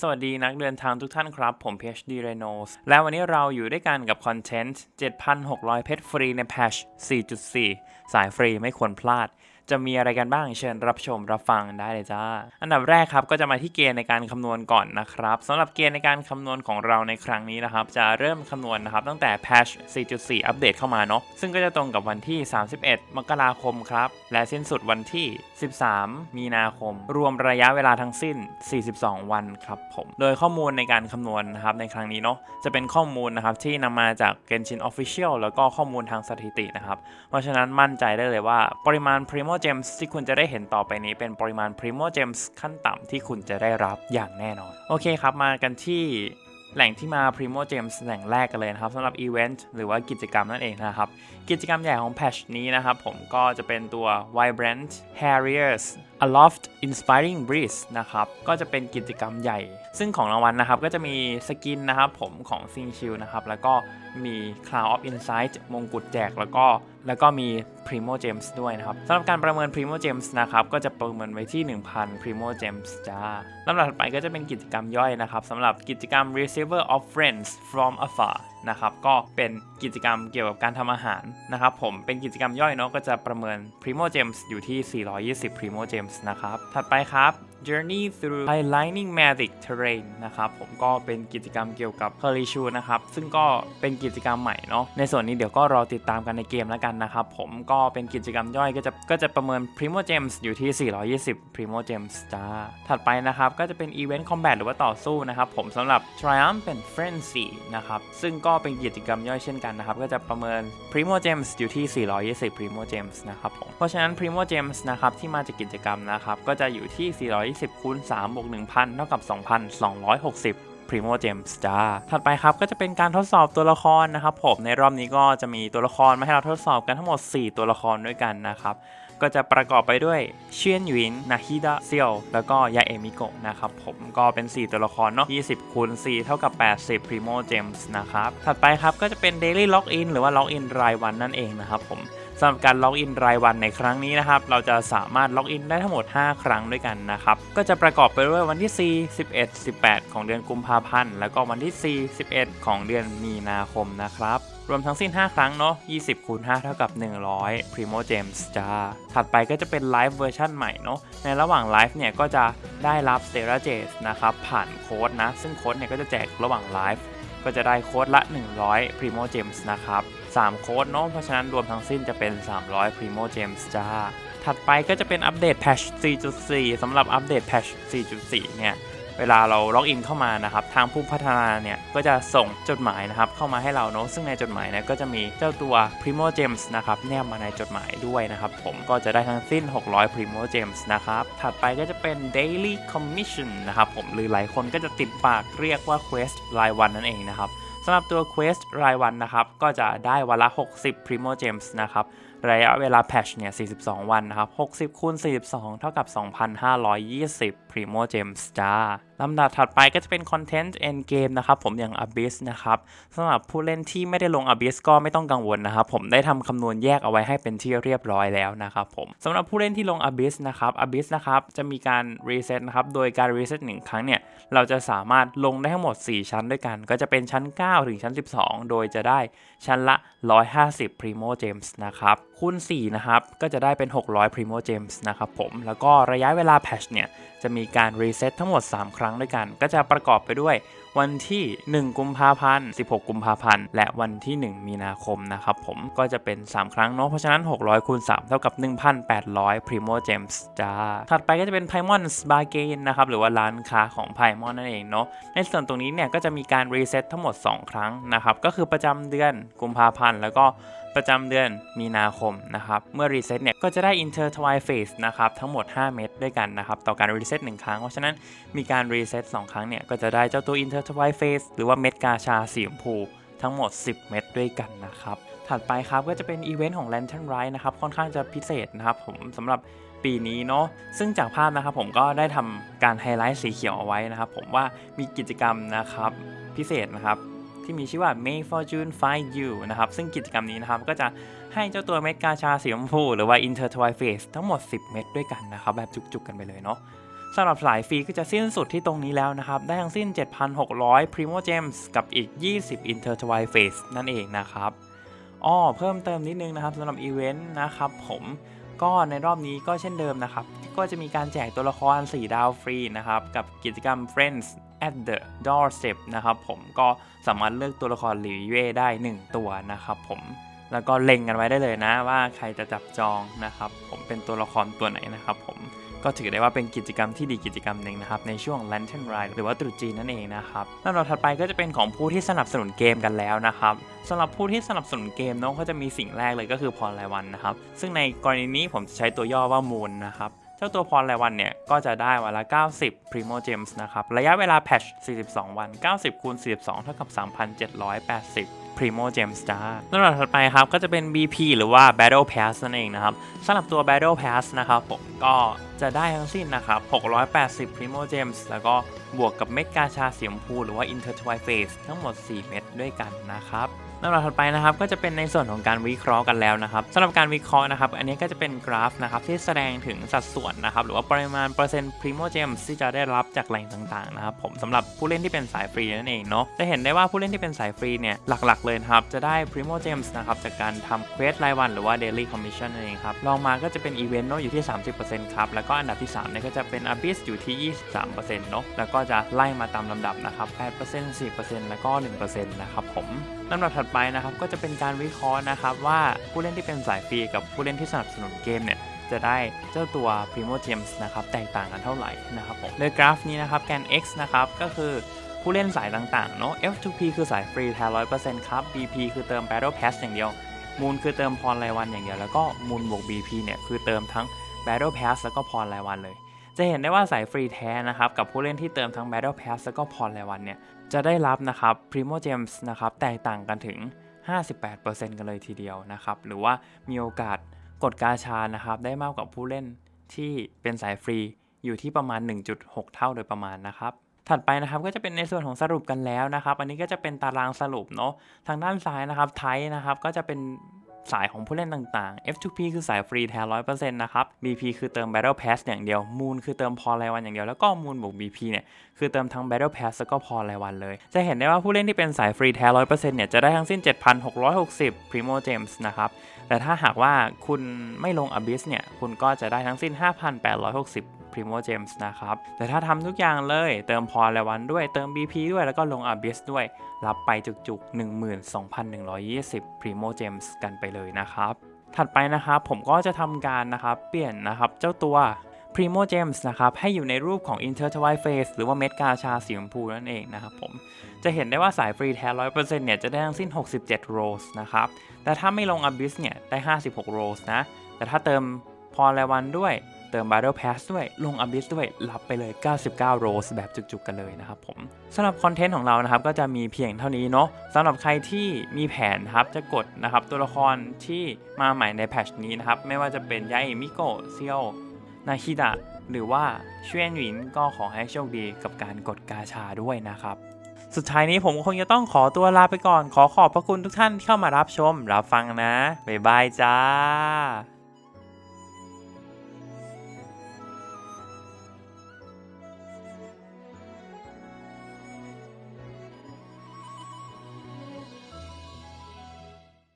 สวัสดีนักเดินทางทุกท่านครับ ผม PhD Renos และวันนี้เราอยู่ด้วยกันกับคอนเทนต์ 7,600 เพชรฟรีในแพช4.4 สายฟรีไม่ควรพลาด จะมีอะไรกันบ้างเชิญรับชมรับฟังได้เลยจ้า อันดับแรกครับก็จะมาที่เกณฑ์ในการคำนวณก่อนนะครับสำหรับเกณฑ์ในการคำนวณของเราในครั้งนี้นะครับ จะเริ่มคำนวณนะครับตั้งแต่แพช4.4 อัปเดตเข้ามาเนาะซึ่งก็จะตรงกับวันที่ 31 มกราคมครับ และสิ้นสุดวันที่ 13 มีนาคม รวมระยะเวลาทั้งสิ้น 42 วันครับผม โดยข้อมูลในการคำนวณนะครับในครั้งนี้เนาะจะเป็นข้อมูลนะครับที่นำมาจาก Genshin Official แล้วก็ข้อมูลทางสถิตินะครับ เพราะฉะนั้นมั่นใจได้เลยว่าปริมาณ Primo Gems ที่คุณจะได้เห็นต่อไปนี้เป็นปริมาณ Primo Gems ขั้นต่ำที่คุณจะได้รับอย่างแน่นอน โอเคครับ มากันที่แหล่งที่มา Primo Gems แหล่งแรกกันเลยนะครับสำหรับอีเวนต์หรือว่ากิจกรรมนั่นเองนะครับ กิจกรรมใหญ่ของแพชนี้นะครับผมก็จะเป็นตัว Vibrant Harriers Aloft Inspiring Breeze นะครับ ก็จะเป็นกิจกรรมใหญ่ ซึ่งของรางวัลนะครับ ก็จะมีสกินนะครับผมของซิงชิลนะครับ แล้วก็มี Cloud of Insight มงกุฎแจก แล้วก็ แล้วก็มี Primo Gems ด้วยนะครับสำหรับการประเมิน Primo Gems นะครับ ก็จะประเมินไว้ที่ 1,000 Primo Gems จ้าลำดับถัดไปก็จะเป็นกิจกรรมย่อยนะครับสำหรับกิจกรรม Receiver of Friends from Afar นะครับก็เป็นกิจกรรมเกี่ยวกับการทำอาหารนะครับผมเป็นกิจกรรมย่อยเนาะก็จะประเมิน Primo Gems อยู่ที่ 420 Primo Gems นะครับถัดไปครับ Journey through Highlining Magic Terrain นะครับผมก็เป็นกิจกรรมเกี่ยวกับ h e r i s h u นะครับ ซึ่งก็เป็นกิจกรรมใหม่เนาะในส่วนนี้เดี๋ยวก็รอติดตามกันในเกมแล้วกันนะครับผมก็เป็นกิจกรรมย่อยก็จะก็จะประเมิน Primo Gems อยู่ที่ 420 Primo Gems จ้าถัดไปนะครับ ก็จะเป็น Event Combat หรือว่าต่อสู้นะครับผมสำหรับ Triumphant Frenzy นะครับซึ่งก็เป็นกิจกรรมย่อยเช่นกันนะครับก็จะประเมิน Primo Gems อยู่ที่ 420 Primo Gems นะครับผมเพราะฉะนั้น Primo Gems นะครับที่มาจากกิจกรรมนะครับก็จะอยู่ที่420คูณ3บวก1,000 เท่ากับ 2,260 Primo Gems จ้า ถัดไปครับก็จะเป็นการทดสอบตัวละครนะครับผมในรอบนี้ก็จะมีตัวละครมาให้เราทดสอบกันทั้งหมด 4 ตัวละครด้วยกันนะครับ ก็จะประกอบไปด้วยเชียนหยินนาฮิดะเซียวแล้วก็ยาเอมิโกะนะครับผมก็เป็น 4 ตัวละครเนาะ20คูณ4เท่ากับ 80 Primo Gems นะครับ ถัดไปครับก็จะเป็น Daily Login หรือว่า Login รายวันนั่นเองนะครับผม สำหรับการล็อกอินรายวันในครั้งนี้นะครับ เราจะสามารถล็อกอินได้ทั้งหมด 5 ครั้งด้วยกันนะครับ ก็จะประกอบไปด้วยวันที่ 4 11 18 ของเดือนกุมภาพันธ์ แล้วก็วันที่ 4 11 ของเดือนมีนาคมนะครับรวมทั้งสิ้น 5 ครั้งเนาะ 20คูณ5เท่ากับ 100 Primo Gems จ้า ถัดไปก็จะเป็นไลฟ์เวอร์ชันใหม่เนาะ ในระหว่างไลฟ์เนี่ยก็จะได้รับ s t e r a j e s นะครับ ผ่านโค้ดนะ ซึ่งโค้ดเนี่ยก็จะแจกระหว่างไลฟ์ ก็จะได้โค้ดละ 100 Primo Gems นะครับ 3 โค้ดเนาะเพราะฉะนั้นรวมทั้งสิ้นจะเป็น 300 Primo Gems จ้า ถัดไปก็จะเป็นอัปเดตแพช4.4 สำหรับอัปเดตแพช4.4 เนี่ย เวลาเราล็อกอินเข้ามานะครับทางผู้พัฒนาเนี่ยก็จะส่งจดหมายนะครับเข้ามาให้เราเนาะซึ่งในจดหมายเนี่ยก็จะมีเจ้าตัว Primo Gems นะครับแนบมาในจดหมายด้วยนะครับผมก็จะได้ทั้งสิ้น 600 Primo Gems นะครับถัดไปก็จะเป็น Daily Commission นะครับผมหรือหลายคนก็จะติดปากเรียกว่า Quest รายวันนั่นเองนะครับ สำหรับตัว Quest รายวันนะครับ ก็จะได้วันละ 60 Primo Gems นะครับ ระยะเวลาแพชเนี่ย 42 วันนะครับ 60คูณ42 เท่ากับ 2,520 Primo Gems จ้าลำดับถัดไปก็จะเป็น Content End Game นะครับผมอย่าง Abyss นะครับสำหรับผู้เล่นที่ไม่ได้ลง Abyss ก็ไม่ต้องกังวลนะครับผมได้ทำคำนวณแยกเอาไว้ให้เป็นที่เรียบร้อยแล้วนะครับผมสำหรับผู้เล่นที่ลง Abyss นะครับ Abyss นะครับจะมีการ reset นะครับโดยการ reset หนึ่งครั้งเนี่ยเราจะสามารถลงได้ทั้งหมด 4 ชั้นด้วยกัน ก็จะเป็นชั้น 9 ถึงชั้น 12 โดยจะได้ชั้นละ 150 Primo Gems นะครับคูณ4นะครับก็จะได้เป็น 600 Primo Gems นะครับผมแล้วก็ระยะเวลาแพชเนี่ยจะมีการรีเซ็ตทั้งหมด 3 ครั้งด้วยกัน ก็จะประกอบไปด้วยวันที่ 1 กุมภาพันธ์ 16 กุมภาพันธ์ และวันที่ 1 มีนาคมนะครับผม ก็จะเป็น 3 ครั้งเนาะ เพราะฉะนั้น 600คูณ3เท่ากับ 1,800 Primo Gems จ้า ถัดไปก็จะเป็น Paimon's Bargain นะครับ หรือว่าร้านค้าของ Paimon นั่นเองเนาะ ในส่วนตรงนี้เนี่ยก็จะมีการรีเซ็ตทั้งหมด 2 ครั้งนะครับ ก็คือประจำเดือนกุมภาพันธ์แล้วก็ประจำเดือนมีนาคมนะครับ เมื่อรีเซ็ตเนี่ยก็จะได้ Intertwine Phase นะครับ ทั้งหมด 5 เม็ดด้วยกันนะครับ ต่อการรีเซ็ต1ครั้ง เพราะฉะนั้นมีการรีเซ็ต2ครั้งเนี่ย ก็จะได้เจ้าตัว Intertwine Phase หรือว่าเม็ดกาชาสีชมพูทั้งหมด 10 เม็ดด้วยกันนะครับ ถัดไปครับก็จะเป็นอีเวนต์ของ Lantern Ride นะครับ ค่อนข้างจะพิเศษนะครับผมสำหรับปีนี้เนาะซึ่งจากภาพนะครับผมก็ได้ทำการไฮไลท์สีเขียวเอาไว้นะครับ ผมว่ามีกิจกรรมนะครับพิเศษนะครับที่มีชื่อว่า May Fortune Find You นะครับ ซึ่งกิจกรรมนี้นะครับ ก็จะให้เจ้าตัวเม็ดกาชาสีชมพู หรือว่า Intertwine Phase ทั้งหมด 10 เม็ดด้วยกันนะครับ แบบจุกๆกันไปเลยเนาะ สำหรับสายฟรีก็จะสิ้นสุดที่ตรงนี้แล้วนะครับ ได้ทั้งสิ้น 7,600 Primo Gems กับอีก 20 Intertwine Phase นั่นเองนะครับอ้อเพิ่มเติมนิดนึงนะครับสำหรับอีเวนต์นะครับผมก็ในรอบนี้ก็เช่นเดิมนะครับ ก็จะมีการแจกตัวละคร 4 ดาวฟรีนะครับ กับกิจกรรม Friends at the Doorstep นะครับผมก็สามารถเลือกตัวละครหรือเย่ได้ 1 ตัวนะครับผมแล้วก็เล็งกันไว้ได้เลยนะว่าใครจะจับจองนะครับผมเป็นตัวละครตัวไหนนะครับผม ก็ถือได้ว่าเป็นกิจกรรมที่ดีกิจกรรมหนึ่งนะครับในช่วง Lantern Ride หรือว่าตรุษจีนนั่นเองนะครับลำดับถัดไปก็จะเป็นของผู้ที่สนับสนุนเกมกันแล้วนะครับสำหรับผู้ที่สนับสนุนเกมน้องก็จะมีสิ่งแรกเลยก็คือพรรายวันนะครับซึ่งในกรณีนี้ผมจะใช้ตัวย่อว่ามูลนะครับเจ้าตัวพรรายวันเนี่ย ก็จะได้วันละ 90 Primo Gems นะครับ ระยะเวลาแพทช์42 วัน 90คูณ42 เท่ากับ 3,780 Primo Gemstar ลำดับถัดไปครับก็จะเป็น BP หรือว่า Battle Pass นั่นเองนะครับสำหรับตัว Battle Pass นะครับผมก็จะได้ทั้งสิ้นนะครับ 680 Primo Gems แล้วก็บวกกับเม็ดกาชาสีชมพูหรือว่า Intertwine Face ทั้งหมด 4 เม็ดด้วยกันนะครับ ลำดับถัดไปนะครับก็จะเป็นในส่วนของการวิเคราะห์กันแล้วนะครับสำหรับการวิเคราะห์นะครับ อันนี้ก็จะเป็นกราฟนะครับที่แสดงถึงสัดส่วนนะครับหรือว่าปริมาณเปอร์เซ็นต์ Primo Gems ที่จะได้รับจากแหล่งต่างๆนะครับผมสำหรับผู้เล่นที่เป็นสายฟรีนั่นเองเนาะจะเห็นได้ว่าผู้เล่นที่เป็นสายฟรีเนี่ยหลักๆเลยครับจะได้ Primo Gems นะครับจากการทำเควสรายวันหรือว่า Daily Commission นั่นเองครับลองมาก็จะเป็นอีเวนต์เนาะอยู่ที่ 30%ครับแล้วก็อันดับที่3เนี่ยก็จะเป็น Abyss อยู่ที่ 23%เนาะแล้วก็จะไล่มาตามลำดับนะครับ8% 4%แล้วก็1%นะครับผม ลำดับถัดไปนะครับก็จะเป็นการวิเคราะห์นะครับว่าผู้เล่นที่เป็นสายฟรีกับผู้เล่นที่สนับสนุนเกมเนี่ยจะได้เจ้าตัว Primo Gems นะครับแตกต่างกันเท่าไหร่นะครับผมโดยกราฟนี้นะครับแกน x นะครับก็คือผู้เล่นสายต่างๆเนาะ F2P คือสายฟรีแท้100%ครับ BP คือเติม Battle Pass อย่างเดียว มูลคือเติมพรรายวันอย่างเดียวแล้วก็มูลบวก BP เนี่ยคือเติมทั้ง Battle Pass แล้วก็พรรายวันเลย จะเห็นได้ว่าสายฟรีแท้นะครับกับผู้เล่นที่เติมทั้ง Battle Pass แล้วก็พรรายวันเนี่ย จะได้รับนะครับ Primo Gems นะครับแตกต่างกันถึง 58%กันเลยทีเดียวนะครับ หรือว่ามีโอกาสกดกาชานะครับได้มากกว่าผู้เล่นที่เป็นสายฟรีอยู่ที่ประมาณ 1.6 เท่าโดยประมาณนะครับ ถัดไปนะครับก็จะเป็นในส่วนของสรุปกันแล้วนะครับ อันนี้ก็จะเป็นตารางสรุปเนาะ ทางด้านซ้ายนะครับไทยนะครับก็จะเป็น สายของผู้เล่นต่างๆ F2P คือสายฟรีแท้100%นะครับ BP คือเติม Battle Pass อย่างเดียว Moon คือเติมพอรายวันอย่างเดียว แล้วก็ Moon บวก BP เนี่ย คือเติมทั้ง Battle Pass แล้วก็พอรายวันเลย จะเห็นได้ว่าผู้เล่นที่เป็นสายฟรีแท้100%เนี่ย จะได้ทั้งสิ้น 7,660 Primo Gems นะครับ แต่ถ้าหากว่าคุณไม่ลง Abyss เนี่ย คุณก็จะได้ทั้งสิ้น 5,860 Primo Gems นะครับ แต่ถ้าทำทุกอย่างเลยเติมพอรายวันด้วยเติม BP ด้วยแล้วก็ลง Abyss ด้วย รับไปจุกๆ 12,120 Primo Gems กันไปเลยนะครับ ถัดไปนะครับผมก็จะทำการนะครับเปลี่ยนนะครับเจ้าตัว Primo Gems นะครับให้อยู่ในรูปของ Intertwine Phase หรือว่าเม็ดกาชาสีชมพูนั่นเองนะครับผม จะเห็นได้ว่าสายฟรีแท้ 100%เนี่ยจะได้ทั้งสิ้น 67 Rolls นะครับ แต่ถ้าไม่ลง Abyss เนี่ยได้ 56 Rolls นะ แต่ถ้าเติมพอรายวันด้วย เติม Battle Pass ด้วย ลง Abyss ด้วย รับไปเลย 99 Rolls แบบจุกๆ กันเลยนะครับผมสำหรับคอนเทนต์ของเรานะครับ ก็จะมีเพียงเท่านี้เนาะสำหรับใครที่มีแผนครับจะกดนะครับตัวละครที่มาใหม่ในแพทชนี้นะครับ ไม่ว่าจะเป็นยาเอมิโกะเซียวนาฮิดะหรือว่าเชวนหวินก็ขอให้โชคดีกับการกดกาชาด้วยนะครับสุดท้ายนี้ผมคงจะต้องขอตัวลาไปก่อน ขอขอบพระคุณทุกท่านที่เข้ามารับชม รับฟังนะ บ๊ายบายจ้า